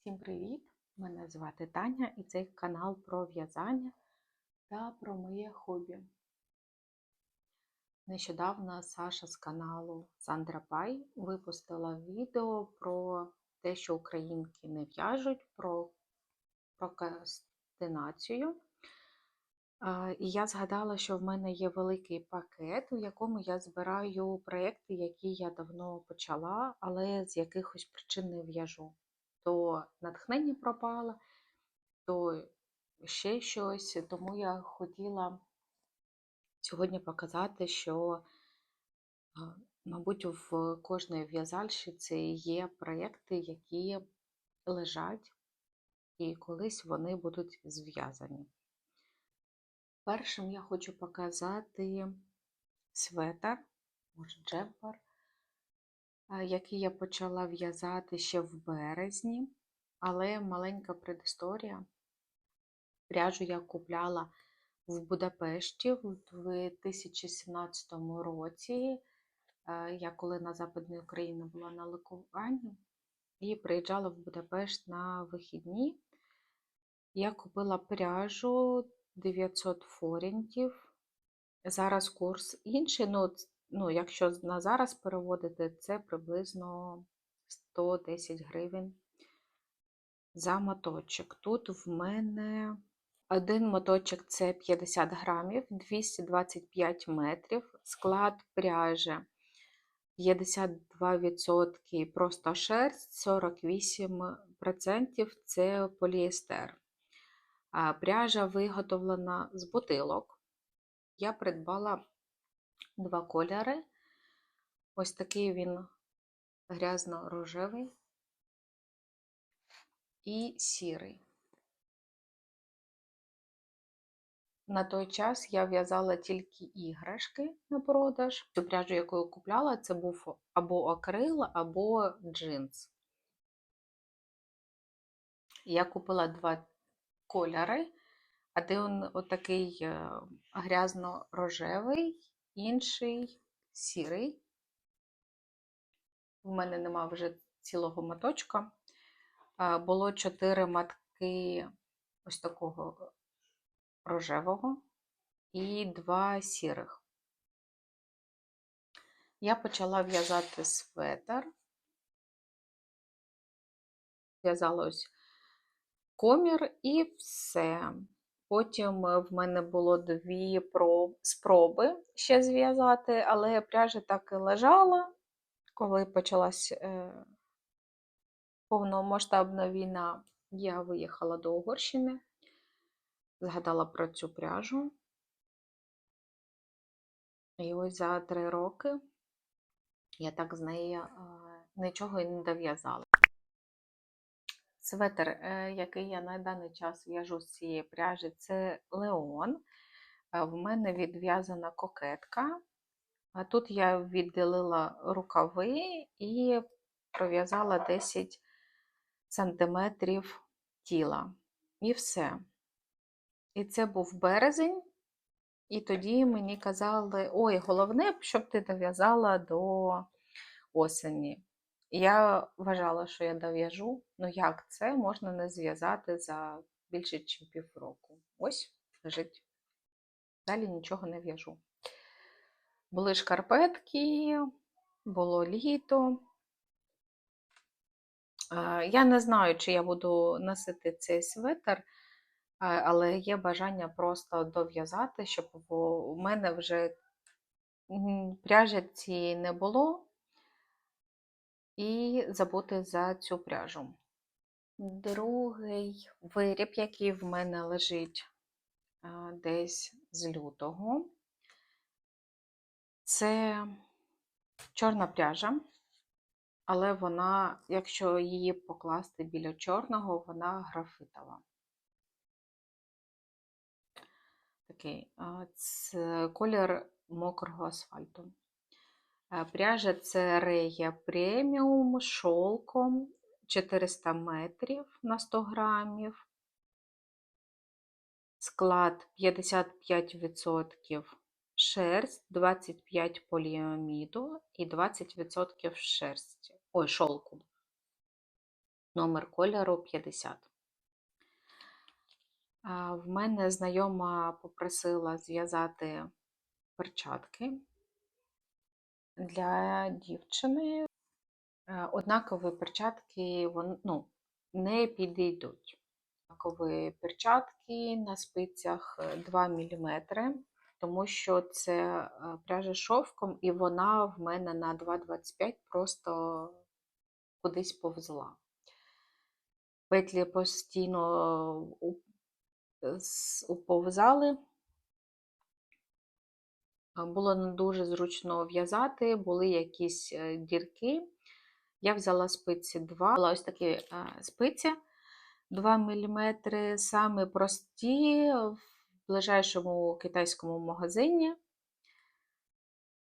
Всім привіт! Мене звати Таня і цей канал про в'язання та про моє хобі. Нещодавно Саша з каналу Сандра Пай випустила відео про те, що українки не в'яжуть, про прокрастинацію. І я згадала, що в мене є великий пакет, у якому я збираю проєкти, які я давно почала, але з якихось причин не в'яжу то натхнення пропало, то ще щось. Тому я хотіла сьогодні показати, що, мабуть, в кожної в'язальщиці є проєкти, які лежать, і колись вони будуть зв'язані. Першим я хочу показати светр, може джемпер, який я почала в'язати ще в березні, але маленька предісторія. Пряжу я купляла в Будапешті в 2017 році. Я коли на Западній Україні була на ликуванні і приїжджала в Будапешт на вихідні. Я купила пряжу 900 форінтів. Зараз курс інший, ну ну, якщо на зараз переводити, це приблизно 110 гривень за моточок. Тут в мене один моточок це 50 грамів, 225 метрів, склад пряжі 52% просто шерсть, 48% це поліестер. Пряжа виготовлена з бутилок. Я придбала два кольори. Ось такий він грязно-рожевий і сірий. На той час я в'язала тільки іграшки на продаж. Цю пряжу, яку я купляла, це був або акрил, або джинс. Я купила два кольори. Один отакий е, грязно-рожевий інший сірий. У мене нема вже цілого моточка. Було чотири матки ось такого рожевого і два сірих. Я почала в'язати светр. В'язала ось комір і все. Потім в мене було дві спроби ще зв'язати, але пряжа так і лежала, коли почалась е, повномасштабна війна, я виїхала до Угорщини, згадала про цю пряжу. І ось за три роки я так з неї е, нічого і не дов'язала. Светр, е, який я на даний час в'яжу з цієї пряжі, це Леон. В мене відв'язана кокетка. А Тут я відділила рукави і пров'язала 10 см тіла. І все. І це був березень, і тоді мені казали: ой, головне, щоб ти дов'язала до осені. Я вважала, що я дов'яжу, ну як це можна не зв'язати за більше, ніж півроку. Ось лежить. Далі нічого не в'яжу. Були шкарпетки, було літо. Я не знаю, чи я буду носити цей светр, але є бажання просто дов'язати, щоб у мене вже пряжі цієї не було і забути за цю пряжу. Другий виріб, який в мене лежить десь з лютого, це чорна пряжа, але вона, якщо її покласти біля чорного, вона графитова. Такий колір мокрого асфальту. Е, пряжа це Рея преміум шолком 400 метрів на 100 грамів. Склад 55% шерсть, 25 поліаміду і 20% шерсті. Ой, шолку. номер кольору 50. В мене знайома попросила зв'язати перчатки для дівчини. Е, Однакові перчатки вон, ну, не підійдуть. Однакові перчатки на спицях е, 2 мм, тому що це е, пряжа шовком, і вона в мене на 2,25 просто кудись повзла. Петлі постійно уповзали. А, Було не дуже зручно в'язати, були якісь е, дірки. Я взяла спиці 2, була ось такі е, спиці 2 мм, саме прості в ближайшому китайському магазині.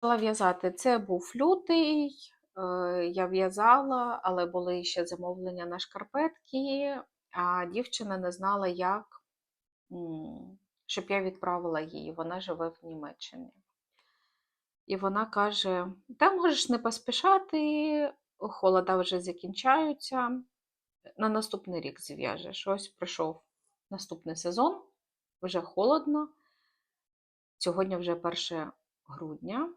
Почала в'язати. Це був лютий, е, я в'язала, але були ще замовлення на шкарпетки, а дівчина не знала, як, щоб я відправила її. Вона живе в Німеччині. І вона каже: Та можеш не поспішати, холода вже закінчаються. На наступний рік зв'яжеш. Ось пройшов наступний сезон, вже холодно. Сьогодні вже 1 грудня,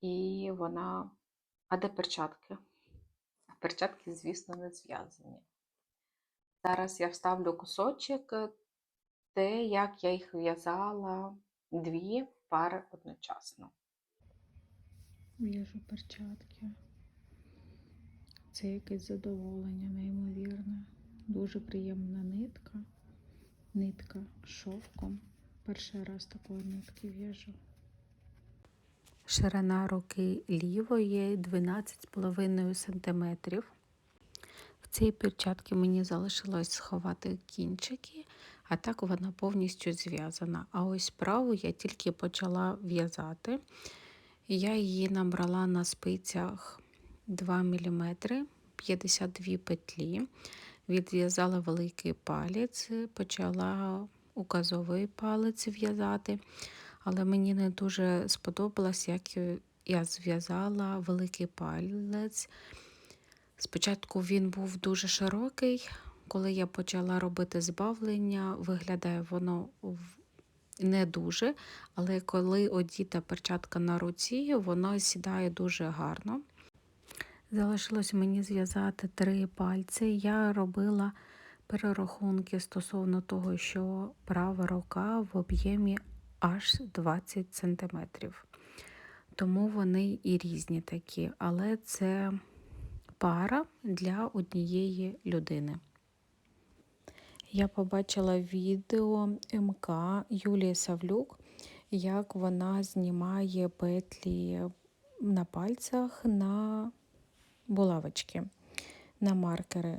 і вона. А де перчатки? Перчатки, звісно, не зв'язані. Зараз я вставлю кусочок, те, як я їх в'язала дві пари одночасно. В'яжу перчатки. Це якесь задоволення, неймовірне. Дуже приємна нитка. Нитка з шовком. Перший раз такої нитки в'яжу. Ширина руки лівої 12,5 см. В цій перчатці мені залишилось сховати кінчики, а так вона повністю зв'язана. А ось праву я тільки почала в'язати. Я її набрала на спицях 2 мм, 52 петлі, відв'язала великий палець, почала указовий палець в'язати, але мені не дуже сподобалось, як я зв'язала великий палець. Спочатку він був дуже широкий, коли я почала робити збавлення, виглядає воно не дуже, але коли одіта перчатка на руці, воно сідає дуже гарно. Залишилось мені зв'язати три пальці. Я робила перерахунки стосовно того, що права рука в об'ємі аж 20 см. Тому вони і різні такі, але це пара для однієї людини. Я побачила відео МК Юлії Савлюк, як вона знімає петлі на пальцях на булавочки, на маркери.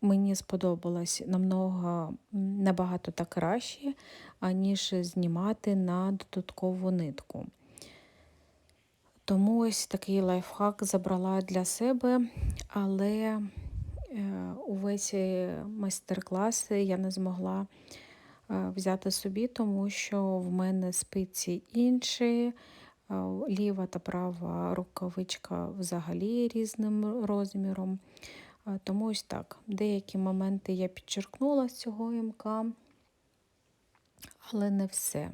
Мені сподобалось намного набагато так краще, аніж знімати на додаткову нитку. Тому ось такий лайфхак забрала для себе, але увесь майстер-клас я не змогла взяти собі, тому що в мене спиці інші, ліва та права рукавичка взагалі різним розміром. Тому ось так. Деякі моменти я підчеркнула з цього МК, але не все.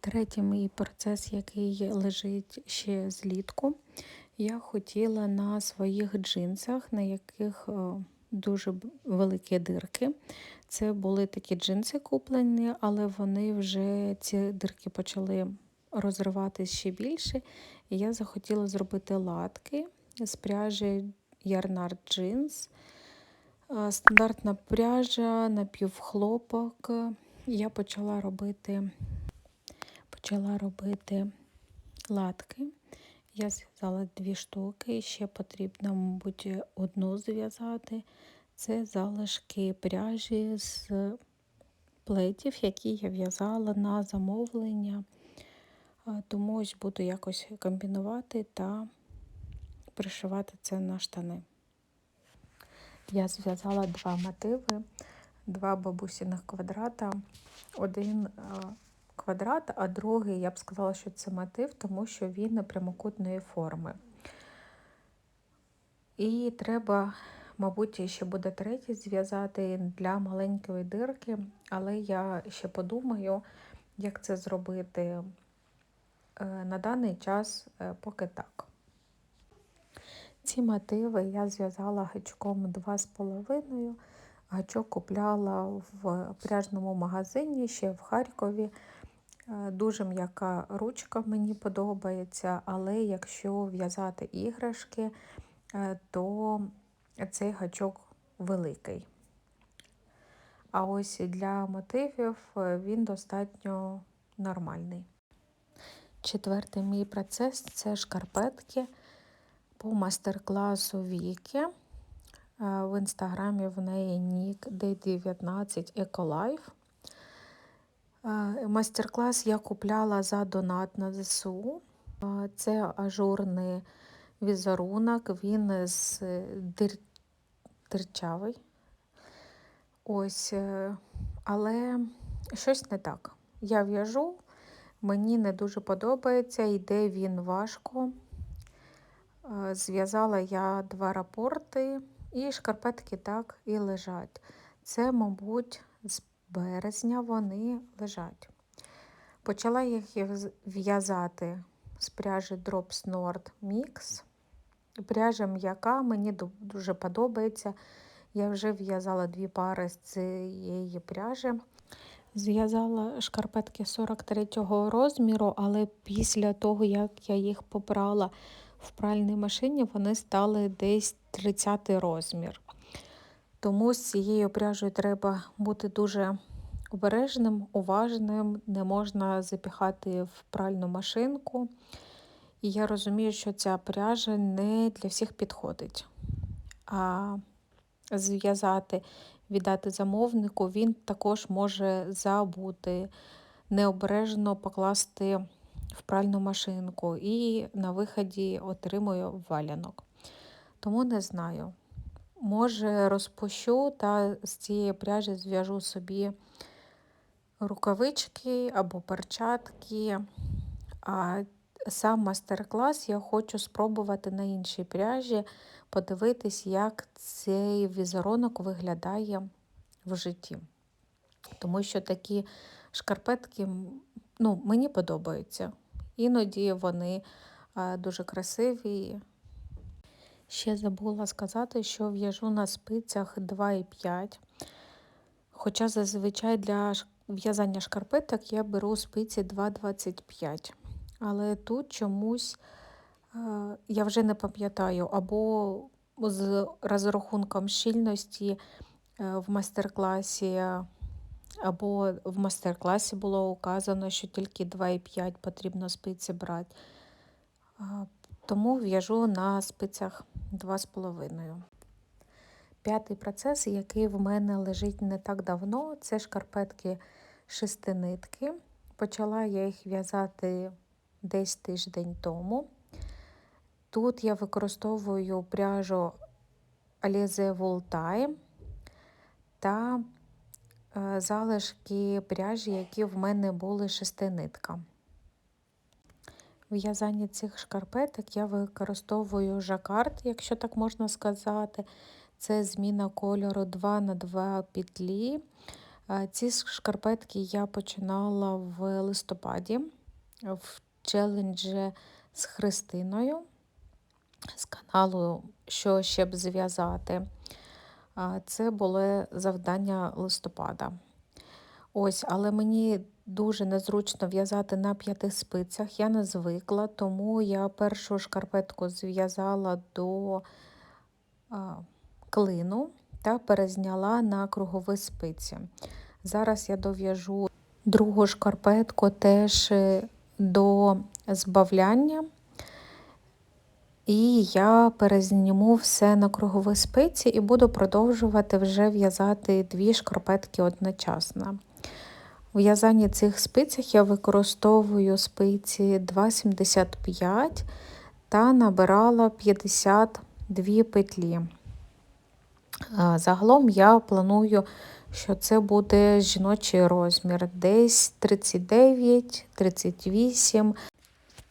Третій мій процес, який лежить ще злітку, я хотіла на своїх джинсах, на яких дуже великі дирки. Це були такі джинси куплені, але вони вже ці дирки почали розриватися ще більше. І я захотіла зробити латки з пряжі Ярнард Jeans. Стандартна пряжа, напівхлопок. Я почала робити, почала робити латки. Я зв'язала дві штуки, ще потрібно, мабуть, одну зв'язати. Це залишки пряжі з плетів, які я в'язала на замовлення. Тому ось буду якось комбінувати та пришивати це на штани. Я зв'язала два мотиви, два бабусіних квадрата. Один квадрат, а другий, я б сказала, що це мотив, тому що він прямокутної форми. І треба, мабуть, ще буде третій зв'язати для маленької дирки, але я ще подумаю, як це зробити Е, на даний час е, поки так. Ці мотиви я зв'язала гачком 2,5. Гачок купляла в пряжному магазині ще в Харкові. Е, Дуже м'яка ручка мені подобається, але якщо в'язати іграшки, е, то цей гачок великий. А ось для мотивів е, він достатньо нормальний. Четвертий мій процес це шкарпетки по мастер-класу Віки. В інстаграмі в неї нік D19 Ecolife. Е, Мастер-клас я купляла за донат на ЗСУ. Е, Це ажурний візерунок, він з дир... дирчавий. Ось, е, але щось не так. Я в'яжу, мені не дуже подобається, йде він важко. Е, Зв'язала я два рапорти, і шкарпетки так і лежать. Це, мабуть, з березня вони лежать. Почала їх в'яз- в'язати з пряжі Drops Nord Mix. Пряжа м'яка, мені дуже подобається. Я вже в'язала дві пари з цієї пряжі. Зв'язала шкарпетки 43-го розміру, але після того, як я їх попрала в пральній машині, вони стали десь 30 розмір. Тому з цією пряжею треба бути дуже обережним, уважним, не можна запіхати в пральну машинку. І я розумію, що ця пряжа не для всіх підходить. А зв'язати, віддати замовнику, він також може забути, необережно покласти в пральну машинку і на виході отримує валянок. Тому не знаю. Може, розпущу та з цієї пряжі зв'яжу собі рукавички або перчатки. А сам мастер-клас я хочу спробувати на іншій пряжі, подивитись, як цей візерунок виглядає в житті. Тому що такі шкарпетки ну, мені подобаються. Іноді вони дуже красиві. Ще забула сказати, що в'яжу на спицях 2,5. Хоча зазвичай для в'язання шкарпеток я беру спиці 2,25. Але тут чомусь е, я вже не пам'ятаю, або з розрахунком щільності е, в мастер-класі, або в мастер-класі було указано, що тільки 2,5 потрібно спиці брати. Тому в'яжу на спицях 2,5. П'ятий процес, який в мене лежить не так давно, це шкарпетки шестинитки. Почала я їх в'язати десь тиждень тому. Тут я використовую пряжу Alize Time та е, залишки пряжі, які в мене були шестинитка. В в'язанні цих шкарпеток я використовую жакард, якщо так можна сказати. Це зміна кольору 2 на 2 петлі. Ці шкарпетки я починала в листопаді в челенджі з Христиною з каналу Що ще б зв'язати. Це було завдання листопада. Ось, але мені дуже незручно в'язати на п'яти спицях. Я не звикла, тому я першу шкарпетку зв'язала до а, клину та перезняла на кругові спиці. Зараз я дов'яжу другу шкарпетку теж е, до збавляння. І я перезніму все на кругові спиці і буду продовжувати вже в'язати дві шкарпетки одночасно. У в'язанні цих спицях я використовую спиці 2,75 та набирала 52 петлі. Загалом я планую, що це буде жіночий розмір, десь 39-38.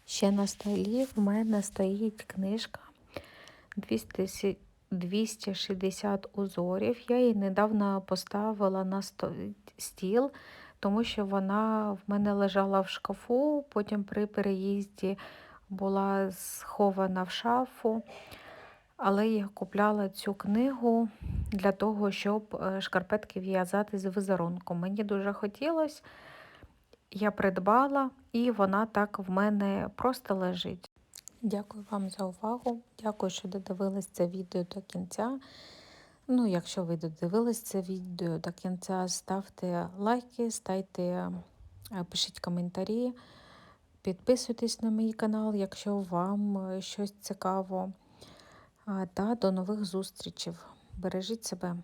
Ще на столі в мене стоїть книжка 200 260 узорів. Я її недавно поставила на стіл, тому що вона в мене лежала в шкафу, потім при переїзді була схована в шафу. Але я купляла цю книгу для того, щоб е, шкарпетки в'язати з візерунком. Мені дуже хотілося, я придбала, і вона так в мене просто лежить. Дякую вам за увагу. Дякую, що додивились це відео до кінця. Ну, якщо ви додивились це відео до кінця, ставте лайки, ставте, е, пишіть коментарі, підписуйтесь на мій канал, якщо вам е, щось цікаво. Та до нових зустрічей. Бережіть себе.